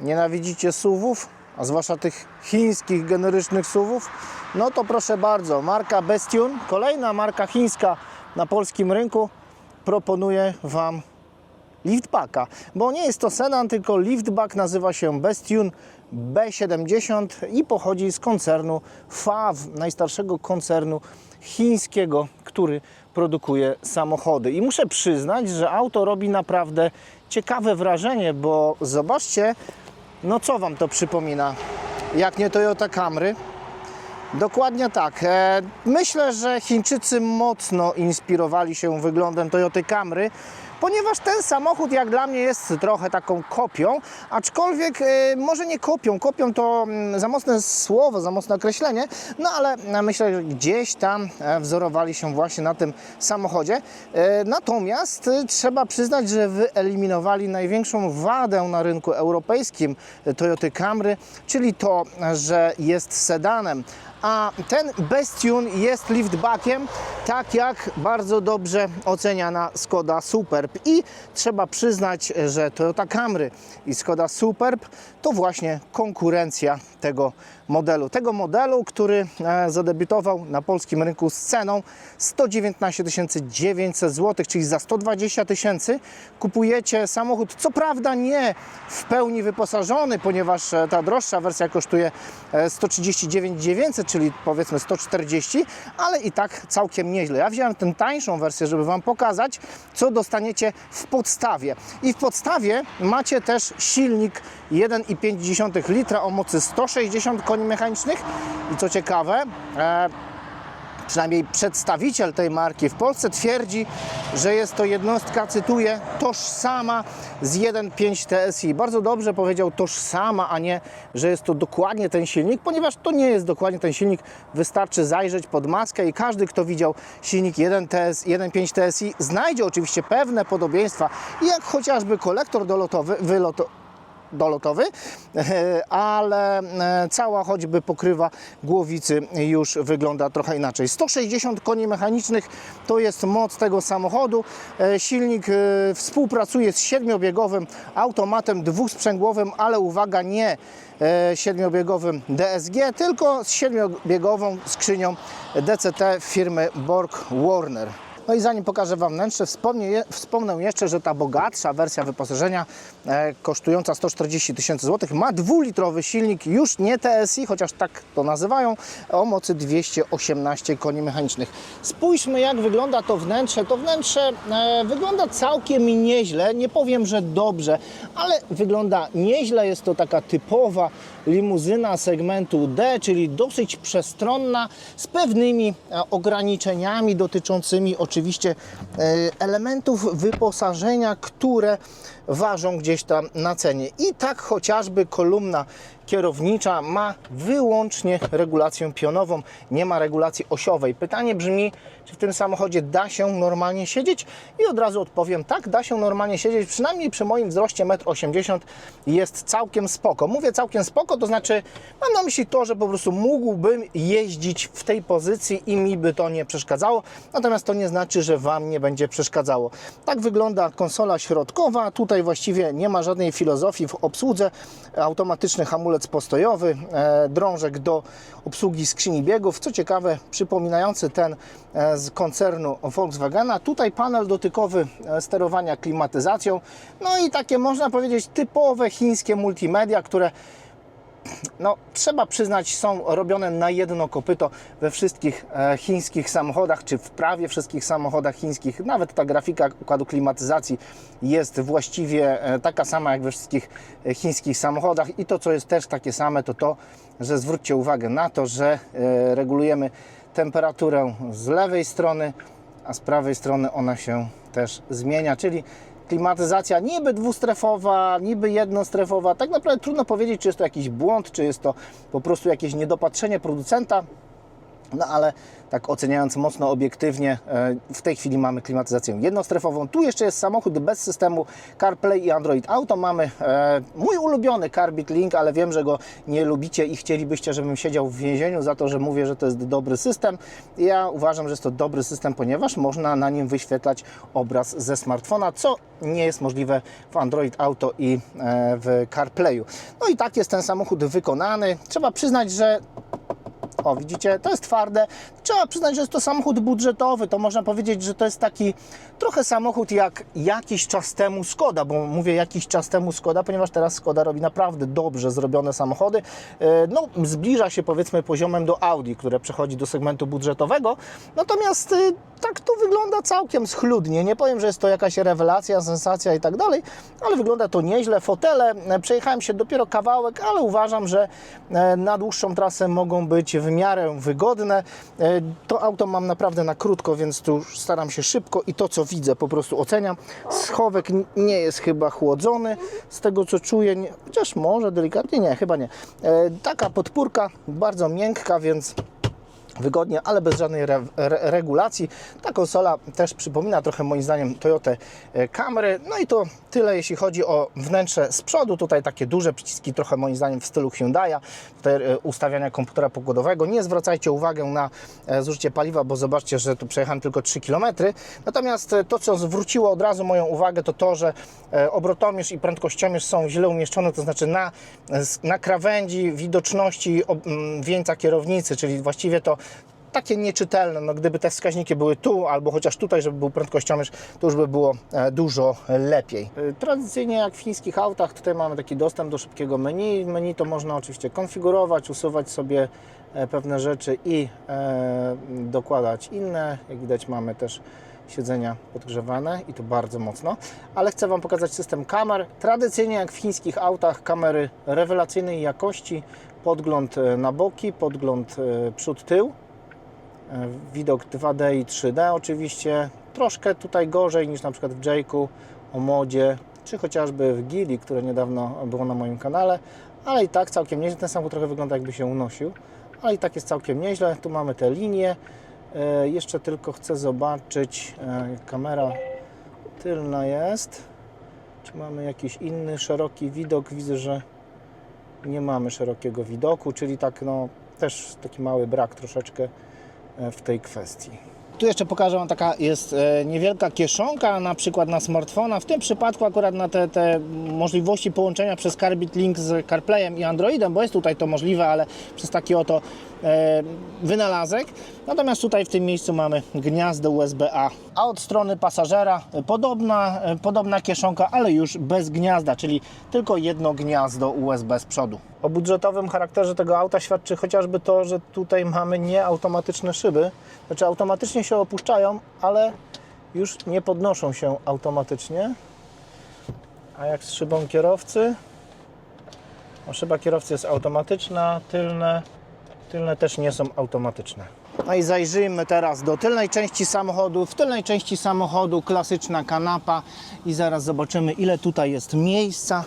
Nienawidzicie SUVów, a zwłaszcza tych chińskich generycznych SUVów? No to proszę bardzo, marka Bestune, kolejna marka chińska na polskim rynku proponuje Wam liftbacka, bo nie jest to sedan, tylko liftback nazywa się Bestune B70 i pochodzi z koncernu FAW, najstarszego koncernu chińskiego, który produkuje samochody. I muszę przyznać, że auto robi naprawdę ciekawe wrażenie, bo zobaczcie, no co Wam to przypomina? Jak nie Toyota Camry? Dokładnie tak. E, Myślę, że Chińczycy mocno inspirowali się wyglądem Toyoty Camry, ponieważ ten samochód jak dla mnie jest trochę taką kopią, aczkolwiek e, może nie kopią, kopią to mm, za mocne słowo, za mocne określenie, no ale e, myślę, że gdzieś tam e, wzorowali się właśnie na tym samochodzie. Natomiast trzeba przyznać, że wyeliminowali największą wadę na rynku europejskim Toyoty Camry, czyli to, że jest sedanem. A ten Bestune jest liftbackiem, tak jak bardzo dobrze oceniana Skoda I trzeba przyznać, że Toyota Camry i Skoda Superb to właśnie konkurencja tego modelu. Tego modelu, który e, zadebiutował na polskim rynku z ceną 119 900 zł, czyli za 120 tysięcy kupujecie samochód, co prawda nie w pełni wyposażony, ponieważ e, ta droższa wersja kosztuje e, 139 900, czyli powiedzmy 140, ale i tak całkiem nieźle. Ja wziąłem tę tańszą wersję, żeby Wam pokazać, co dostaniecie w podstawie. I w podstawie macie też silnik 1,5 litra o mocy 160 koni mechanicznych i co ciekawe, e, przynajmniej przedstawiciel tej marki w Polsce twierdzi, że jest to jednostka, cytuję, tożsama z 1.5 TSI. Bardzo dobrze powiedział tożsama, a nie, że jest to dokładnie ten silnik, ponieważ to nie jest dokładnie ten silnik. Wystarczy zajrzeć pod maskę i każdy, kto widział silnik 1 TS, 1.5 TSI, znajdzie oczywiście pewne podobieństwa, jak chociażby kolektor dolotowy, wyloto, dolotowy, ale e, cała choćby pokrywa głowicy już wygląda trochę inaczej. 160 koni mechanicznych to jest moc tego samochodu. E, Silnik e, współpracuje z siedmiobiegowym automatem dwusprzęgłowym, ale uwaga, nie siedmiobiegowym DSG, tylko z siedmiobiegową skrzynią DCT firmy Borg Warner. No i zanim pokażę Wam wnętrze, wspomnę, wspomnę jeszcze, że ta bogatsza wersja wyposażenia e, kosztująca 140 tysięcy złotych ma dwulitrowy silnik, już nie TSI, chociaż tak to nazywają, o mocy 218 koni mechanicznych. Spójrzmy jak wygląda to wnętrze. To wnętrze e, wygląda całkiem nieźle, nie powiem, że dobrze, ale wygląda nieźle. Jest to taka typowa limuzyna segmentu D, czyli dosyć przestronna, z pewnymi e, ograniczeniami dotyczącymi e, elementów wyposażenia, które ważą gdzieś tam na cenie. I tak chociażby kolumna kierownicza ma wyłącznie regulację pionową, nie ma regulacji osiowej. Pytanie brzmi, czy w tym samochodzie da się normalnie siedzieć? I od razu odpowiem, tak, da się normalnie siedzieć, przynajmniej przy moim wzroście 1,80 m jest całkiem spoko. Mówię całkiem spoko, to znaczy mam na myśli to, że po prostu mógłbym jeździć w tej pozycji i mi by to nie przeszkadzało, natomiast to nie znaczy, że Wam nie będzie przeszkadzało. Tak wygląda konsola środkowa, tutaj właściwie nie ma żadnej filozofii w obsłudze, automatyczny hamulec postojowy, e, drążek do obsługi skrzyni biegów, co ciekawe przypominający ten e, z koncernu Volkswagena. Tutaj panel dotykowy e, sterowania klimatyzacją, no i takie można powiedzieć typowe chińskie multimedia, które no, trzeba przyznać, są robione na jedno kopyto we wszystkich e, chińskich samochodach, czy w prawie wszystkich samochodach chińskich. Nawet ta grafika układu klimatyzacji jest właściwie e, taka sama jak we wszystkich e, chińskich samochodach. I to, co jest też takie same, to to, że zwróćcie uwagę na to, że regulujemy temperaturę z lewej strony, a z prawej strony ona się też zmienia, czyli klimatyzacja niby dwustrefowa, niby jednostrefowa. Tak naprawdę trudno powiedzieć, czy jest to jakiś błąd, czy jest to po prostu jakieś niedopatrzenie producenta. No ale tak oceniając mocno obiektywnie, e, w tej chwili mamy klimatyzację jednostrefową. Tu jeszcze jest samochód bez systemu CarPlay i Android Auto. Mamy e, mój ulubiony Carbit Link, ale wiem, że go nie lubicie i chcielibyście, żebym siedział w więzieniu za to, że mówię, że to jest dobry system. Ja uważam, że jest to dobry system, ponieważ można na nim wyświetlać obraz ze smartfona, co nie jest możliwe w Android Auto i e, w CarPlayu. No i tak jest ten samochód wykonany. Trzeba przyznać, że o, widzicie, to jest twarde. Trzeba przyznać, że jest to samochód budżetowy. To można powiedzieć, że to jest taki trochę samochód jak jakiś czas temu Skoda, bo mówię jakiś czas temu Skoda, ponieważ teraz Skoda robi naprawdę dobrze zrobione samochody. E, No, zbliża się powiedzmy poziomem do Audi, które przechodzi do segmentu budżetowego. Natomiast e, tak to wygląda całkiem schludnie. Nie powiem, że jest to jakaś rewelacja, sensacja i tak dalej, ale wygląda to nieźle. Fotele, e, przejechałem się dopiero kawałek, ale uważam, że na dłuższą trasę mogą być w miarę wygodne. E, To auto mam naprawdę na krótko, więc tu staram się szybko i to, co widzę, po prostu oceniam. Schowek nie jest chyba chłodzony, z tego co czuję, chociaż może delikatnie, nie, chyba nie. E, Taka podpórka, bardzo miękka, więc wygodnie, ale bez żadnej re, re, regulacji. Ta konsola też przypomina trochę moim zdaniem Toyota Camry. No i to tyle jeśli chodzi o wnętrze z przodu. Tutaj takie duże przyciski, trochę moim zdaniem w stylu Hyundai'a. Tutaj e, ustawiania komputera pokładowego. Nie zwracajcie uwagę na e, zużycie paliwa, bo zobaczcie, że tu przejechałem tylko 3 km. Natomiast e, to, co zwróciło od razu moją uwagę, to to, że e, obrotomierz i prędkościomierz są źle umieszczone, to znaczy na, na krawędzi widoczności ob- m, wieńca kierownicy, czyli właściwie to takie nieczytelne. No, gdyby te wskaźniki były tu, albo chociaż tutaj, żeby był prędkościomierz, to już by było e, dużo lepiej. E, Tradycyjnie jak w chińskich autach, tutaj mamy taki dostęp do szybkiego menu. Menu to można oczywiście konfigurować, usuwać sobie e, pewne rzeczy i e, dokładać inne. Jak widać mamy też siedzenia podgrzewane i to bardzo mocno, ale chcę Wam pokazać system kamer. Tradycyjnie jak w chińskich autach kamery rewelacyjnej jakości, podgląd e, na boki, podgląd e, przód-tył, E, widok 2D i 3D oczywiście. Troszkę tutaj gorzej niż na przykład w Jake'u, Omodzie, czy chociażby w Gili, które niedawno było na moim kanale, ale i tak całkiem nieźle. Ten samochód trochę wygląda jakby się unosił, ale i tak jest całkiem nieźle. Tu mamy te linie. Jeszcze tylko chcę zobaczyć, kamera tylna jest. Czy mamy jakiś inny szeroki widok? Widzę, że nie mamy szerokiego widoku, czyli tak no też taki mały brak troszeczkę e, w tej kwestii. Tu jeszcze pokażę Wam, taka jest e, niewielka kieszonka, na przykład na smartfona. W tym przypadku akurat na te, te możliwości połączenia przez Carbit Link z CarPlayem i Androidem, bo jest tutaj to możliwe, ale przez taki oto wynalazek. Natomiast tutaj w tym miejscu mamy gniazdo USB-A. A od strony pasażera e, podobna, e, podobna kieszonka, ale już bez gniazda, czyli tylko jedno gniazdo USB z przodu. O budżetowym charakterze tego auta świadczy chociażby to, że tutaj mamy nieautomatyczne szyby. Znaczy automatycznie się opuszczają, ale już nie podnoszą się automatycznie. A jak z szybą kierowcy? O, szyba kierowcy jest automatyczna, tylne, tylne też nie są automatyczne. No i zajrzyjmy teraz do tylnej części samochodu. W tylnej części samochodu klasyczna kanapa i zaraz zobaczymy ile tutaj jest miejsca.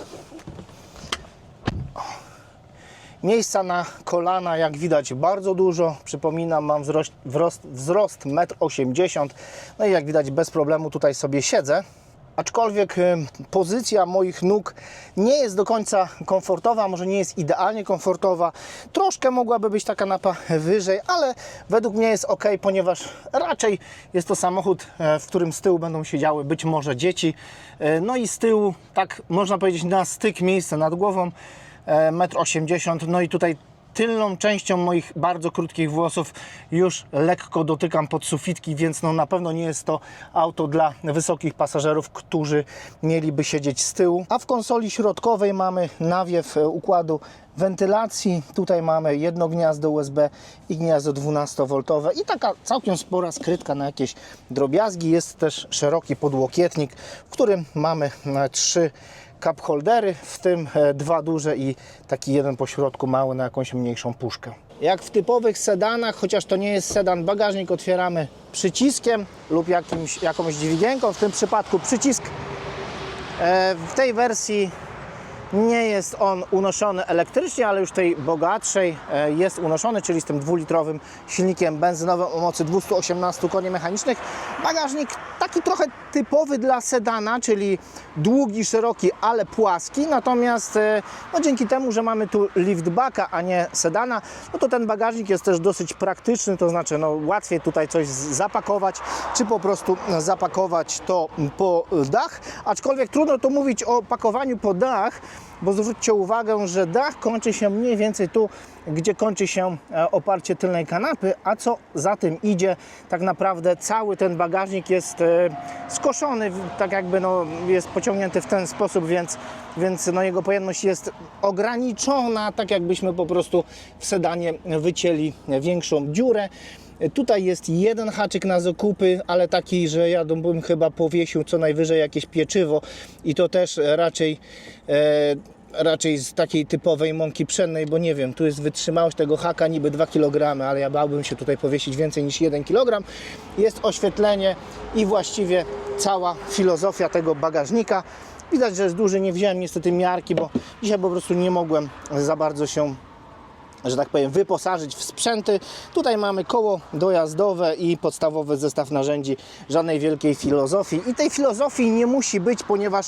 Miejsca na kolana, jak widać, bardzo dużo. Przypominam, mam wzrost, wzrost, wzrost 1,80 m. No i jak widać, bez problemu tutaj sobie siedzę. Aczkolwiek y, pozycja moich nóg nie jest do końca komfortowa, może nie jest idealnie komfortowa. Troszkę mogłaby być ta kanapa wyżej, ale według mnie jest ok, ponieważ raczej jest to samochód, e, w którym z tyłu będą siedziały być może dzieci. E, No i z tyłu, tak można powiedzieć, na styk miejsce nad głową e, 1,80 m. No i tutaj tylną częścią moich bardzo krótkich włosów już lekko dotykam pod sufitki, więc no na pewno nie jest to auto dla wysokich pasażerów, którzy mieliby siedzieć z tyłu. A w konsoli środkowej mamy nawiew e, układu wentylacji. Tutaj mamy jedno gniazdo USB i gniazdo 12V i taka całkiem spora skrytka na jakieś drobiazgi. Jest też szeroki podłokietnik, w którym mamy e, trzy cup holdery, w tym e, dwa duże i taki jeden po środku mały na jakąś mniejszą puszkę. Jak w typowych sedanach, chociaż to nie jest sedan, bagażnik otwieramy przyciskiem lub jakimś, jakąś dźwigienką, w tym przypadku przycisk. E, W tej wersji Nie jest on unoszony elektrycznie, ale już tej bogatszej e, jest unoszony, czyli z tym dwulitrowym silnikiem benzynowym o mocy 218 koni mechanicznych. Bagażnik taki trochę typowy dla sedana, czyli długi, szeroki, ale płaski. Natomiast e, no, dzięki temu, że mamy tu liftbacka, a nie sedana, no to ten bagażnik jest też dosyć praktyczny, to znaczy no, łatwiej tutaj coś zapakować, czy po prostu zapakować to po dach. Aczkolwiek trudno tu mówić o pakowaniu po dach, bo zwróćcie uwagę, że dach kończy się mniej więcej tu, gdzie kończy się e, oparcie tylnej kanapy, a co za tym idzie, tak naprawdę cały ten bagażnik jest e, skoszony, tak jakby no, jest pociągnięty w ten sposób, więc, więc no, jego pojemność jest ograniczona, tak jakbyśmy po prostu w sedanie wycięli większą dziurę. Tutaj jest jeden haczyk na zakupy, ale taki, że ja bym chyba powiesił co najwyżej jakieś pieczywo i to też raczej, e, raczej z takiej typowej mąki pszennej, bo nie wiem, tu jest wytrzymałość tego haka niby 2 kg, ale ja bałbym się tutaj powiesić więcej niż 1 kg. Jest oświetlenie i właściwie cała filozofia tego bagażnika. Widać, że jest duży, nie wziąłem niestety miarki, bo dzisiaj po prostu nie mogłem za bardzo się że tak powiem, wyposażyć w sprzęty. Tutaj mamy koło dojazdowe i podstawowy zestaw narzędzi, żadnej wielkiej filozofii. I tej filozofii nie musi być, ponieważ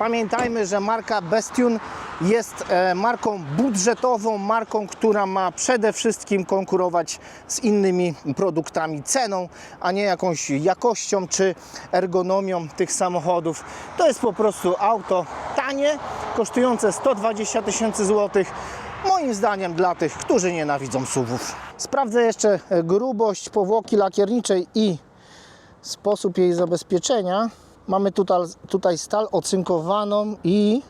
pamiętajmy, że marka Bestune jest e, marką budżetową, marką, która ma przede wszystkim konkurować z innymi produktami ceną, a nie jakąś jakością czy ergonomią tych samochodów. To jest po prostu auto tanie, kosztujące 120 tysięcy złotych. Moim zdaniem dla tych, którzy nienawidzą suwów. Sprawdzę jeszcze e, grubość powłoki lakierniczej i sposób jej zabezpieczenia. Mamy tutaj, tutaj stal ocynkowaną i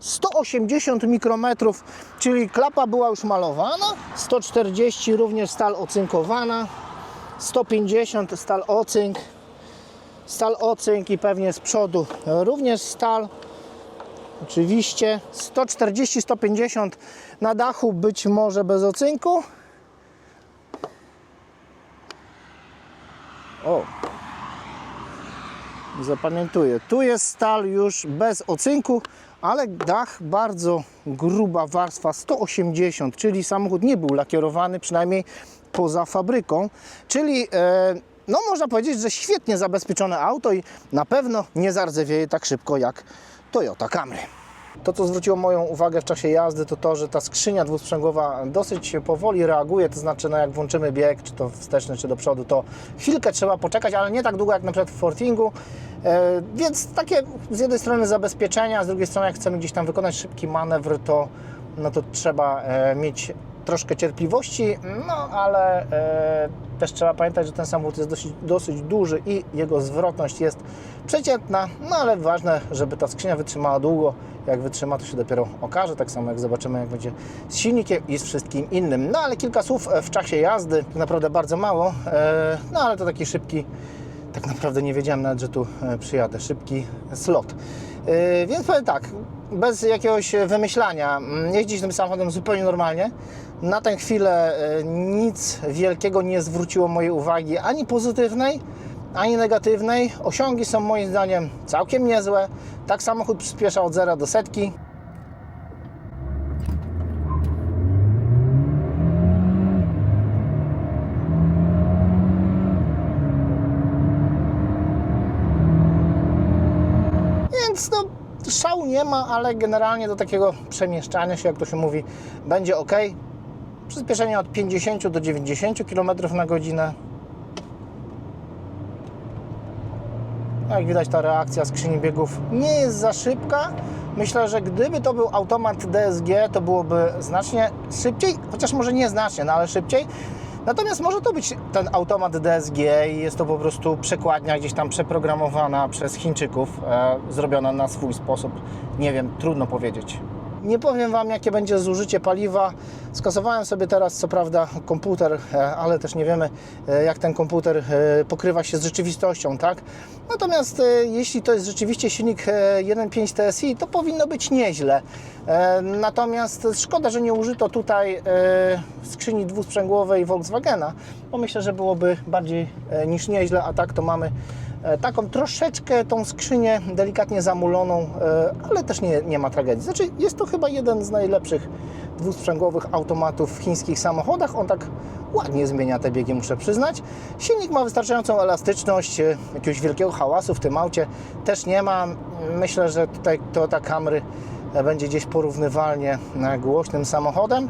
180 mikrometrów, czyli klapa była już malowana. 140 również stal ocynkowana. 150 stal ocynk. Stal ocynk i pewnie z przodu również stal. Oczywiście 140-150 na dachu, być może bez ocynku. O, zapamiętuję. Tu jest stal już bez ocynku, ale dach bardzo gruba warstwa 180, czyli samochód nie był lakierowany, przynajmniej poza fabryką. Czyli e, no można powiedzieć, że świetnie zabezpieczone auto i na pewno nie zardzewieje tak szybko jak Toyota Camry. To, co zwróciło moją uwagę w czasie jazdy, to to, że ta skrzynia dwusprzęgłowa dosyć powoli reaguje, to znaczy, no jak włączymy bieg, czy to wsteczny, czy do przodu, to chwilkę trzeba poczekać, ale nie tak długo jak na przykład w Fortingu, e, więc takie z jednej strony zabezpieczenia, a z drugiej strony jak chcemy gdzieś tam wykonać szybki manewr, to, no to trzeba e, mieć troszkę cierpliwości, no ale e, też trzeba pamiętać, że ten samochód jest dosyć, dosyć duży i jego zwrotność jest przeciętna, no ale ważne, żeby ta skrzynia wytrzymała długo. Jak wytrzyma, to się dopiero okaże, tak samo jak zobaczymy, jak będzie z silnikiem i z wszystkim innym. No ale kilka słów w czasie jazdy, naprawdę bardzo mało, e, no ale to taki szybki, tak naprawdę nie wiedziałem nawet, że tu e, przyjadę, szybki slot. E, Więc powiem tak, bez jakiegoś wymyślania, mm, jeździć tym samochodem zupełnie normalnie. Na tę chwilę e, nic wielkiego nie zwróciło mojej uwagi, ani pozytywnej, ani negatywnej. Osiągi są moim zdaniem całkiem niezłe. Tak samochód przyspiesza od 0 do setki. Więc no, szału nie ma, ale generalnie do takiego przemieszczania się, jak to się mówi, będzie ok. Przyspieszenie od 50 do 90 km na godzinę. Jak widać, ta reakcja skrzyni biegów nie jest za szybka. Myślę, że gdyby to był automat DSG, to byłoby znacznie szybciej, chociaż może nie znacznie, no ale szybciej. Natomiast może to być ten automat DSG i jest to po prostu przekładnia gdzieś tam przeprogramowana przez Chińczyków, e, zrobiona na swój sposób. Nie wiem, trudno powiedzieć. Nie powiem Wam, jakie będzie zużycie paliwa. Skasowałem sobie teraz, co prawda, komputer, e, ale też nie wiemy, e, jak ten komputer e, pokrywa się z rzeczywistością, tak? Natomiast jeśli to jest rzeczywiście silnik e, 1.5 TSI, to powinno być nieźle. Natomiast szkoda, że nie użyto tutaj skrzyni dwusprzęgłowej Volkswagena, bo myślę, że byłoby bardziej niż nieźle, a tak to mamy taką troszeczkę tą skrzynię delikatnie zamuloną, e, ale też nie, nie ma tragedii. Znaczy jest to chyba jeden z najlepszych dwusprzęgłowych automatów w chińskich samochodach. On tak ładnie zmienia te biegi, muszę przyznać. Silnik ma wystarczającą elastyczność, e, jakiegoś wielkiego hałasu w tym aucie też nie ma. Myślę, że tutaj Toyota Camry e, będzie gdzieś porównywalnie e, głośnym samochodem.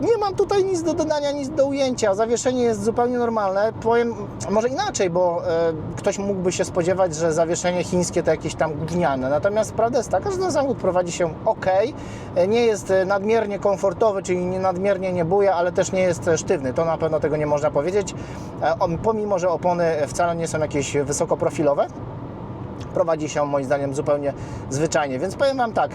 Nie mam tutaj nic do dodania, nic do ujęcia. Zawieszenie jest zupełnie normalne. Powiem może inaczej, bo e, ktoś mógłby się spodziewać, że zawieszenie chińskie to jakieś tam gówniane. Natomiast prawda jest taka, że ten samochód prowadzi się ok. E, Nie jest e, nadmiernie komfortowy, czyli nie nadmiernie nie buja, ale też nie jest sztywny. To na pewno tego nie można powiedzieć. Pomimo, że opony wcale nie są jakieś wysokoprofilowe, prowadzi się moim zdaniem zupełnie zwyczajnie. Więc powiem Wam tak.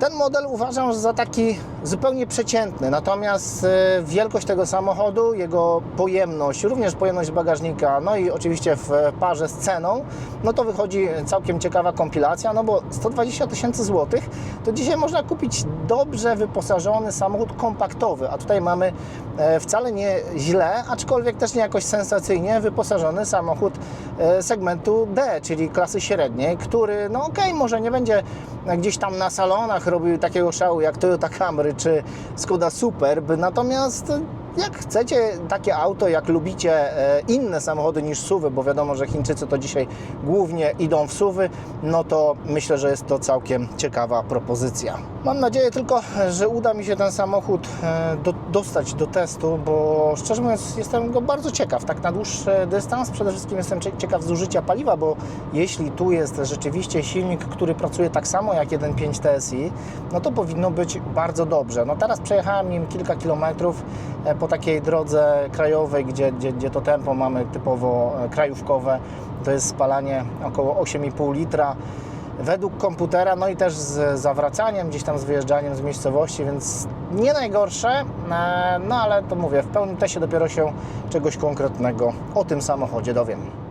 Ten model uważam za taki zupełnie przeciętny, natomiast e, wielkość tego samochodu, jego pojemność, również pojemność bagażnika, no i oczywiście w parze z ceną, no to wychodzi całkiem ciekawa kompilacja, no bo 120 tysięcy złotych to dzisiaj można kupić dobrze wyposażony samochód kompaktowy, a tutaj mamy e, wcale nie źle, aczkolwiek też nie jakoś sensacyjnie wyposażony samochód e, segmentu D, czyli klasy średniej, który no okej, może nie będzie gdzieś tam na salonach robił takiego szału jak Toyota Camry czy Skoda Superb, natomiast jak chcecie takie auto, jak lubicie e, inne samochody niż SUVy, bo wiadomo, że Chińczycy to dzisiaj głównie idą w SUVy, no to myślę, że jest to całkiem ciekawa propozycja. Mam nadzieję tylko, że uda mi się ten samochód e, do, dostać do testu, bo szczerze mówiąc jestem go bardzo ciekaw, tak na dłuższy dystans. Przede wszystkim jestem cie- ciekaw zużycia paliwa, bo jeśli tu jest rzeczywiście silnik, który pracuje tak samo jak 1.5 TSI, no to powinno być bardzo dobrze. No teraz przejechałem nim kilka kilometrów po takiej drodze krajowej, gdzie, gdzie, gdzie to tempo mamy typowo e, krajówkowe. To jest spalanie około 8,5 litra według komputera, no i też z zawracaniem, gdzieś tam z wyjeżdżaniem z miejscowości, więc nie najgorsze, e, no ale to mówię, w pełnym teście dopiero się czegoś konkretnego o tym samochodzie dowiem.